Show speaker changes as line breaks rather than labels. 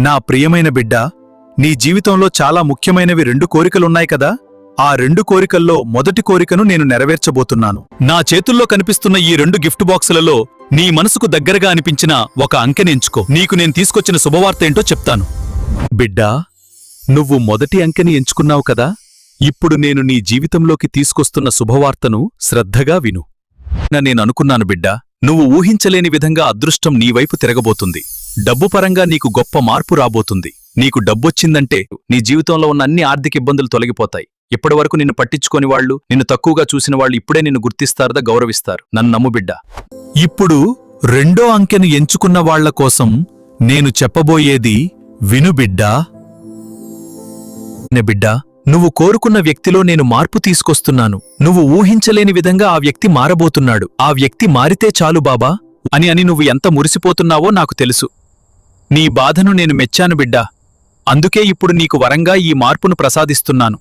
నా ప్రియమైన బిడ్డ నీ జీవితంలో చాలా ముఖ్యమైనవి రెండు కోరికలున్నాయి కదా? ఆ రెండు కోరికల్లో మొదటి కోరికను నేను నెరవేర్చబోతున్నాను. నా చేతుల్లో కనిపిస్తున్న ఈ రెండు గిఫ్ట్ బాక్సులలో నీ మనసుకు దగ్గరగా అనిపించిన ఒక అంకెని ఎంచుకో నీకు నేను తీసుకొచ్చిన శుభవార్త ఏంటో చెప్తాను. బిడ్డా నువ్వు మొదటి అంకెని ఎంచుకున్నావు కదా? ఇప్పుడు నేను నీ జీవితంలోకి తీసుకొస్తున్న శుభవార్తను శ్రద్ధగా విను. నేను అనుకున్నాను బిడ్డా నువ్వు ఊహించలేని విధంగా అదృష్టం నీ వైపు తిరగబోతుంది. డబ్బు పరంగా నీకు గొప్ప మార్పు రాబోతుంది. నీకు డబ్బొచ్చిందంటే నీ జీవితంలో ఉన్న అన్ని ఆర్థిక ఇబ్బందులు తొలగిపోతాయి. ఇప్పటివరకు నిన్ను పట్టించుకోని వాళ్ళు నిన్ను తక్కువగా చూసిన వాళ్ళు ఇప్పుడే నిన్ను గుర్తిస్తారదా గౌరవిస్తారు. నన్ను నమ్ముబిడ్డ ఇప్పుడు రెండో అంకెను ఎంచుకున్న వాళ్ళ కోసం నేను చెప్పబోయేది విను బిడ్డా. బిడ్డా నువ్వు కోరుకున్న వ్యక్తిలో నేను మార్పు తీసుకొస్తున్నాను. నువ్వు ఊహించలేని విధంగా ఆ వ్యక్తి మారబోతున్నాడు. ఆ వ్యక్తి మారితే చాలు బాబా అని అని నువ్వు ఎంత మురిసిపోతున్నావో నాకు తెలుసు. నీ బాధను నేను మెచ్చాను బిడ్డా. అందుకే ఇప్పుడు నీకు వరంగా ఈ మార్పును ప్రసాదిస్తున్నాను.